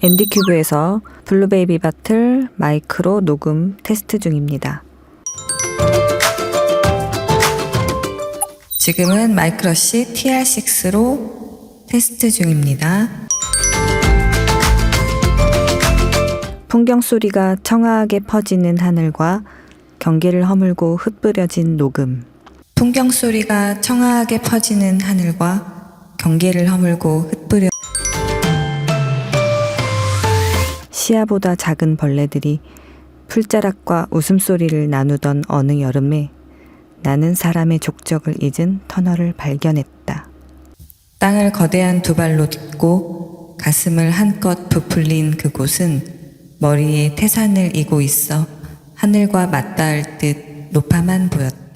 앤디큐브에서 블루베이비 바틀 마이크로 녹음 테스트 중입니다. 지금은 마이크러쉬 TR6로 테스트 중입니다. 풍경 소리가 청아하게 퍼지는 하늘과 경계를 허물고 흩뿌려진 녹음. 풍경 소리가 청아하게 퍼지는 하늘과 경계를 허물고 흩뿌려 시야보다 작은 벌레들이 풀자락과 웃음소리를 나누던 어느 여름에 나는 사람의 족적을 잊은 터널을 발견했다. 땅을 거대한 두 발로 딛고 가슴을 한껏 부풀린 그곳은 머리에 태산을 이고 있어 하늘과 맞닿을 듯 높아만 보였다.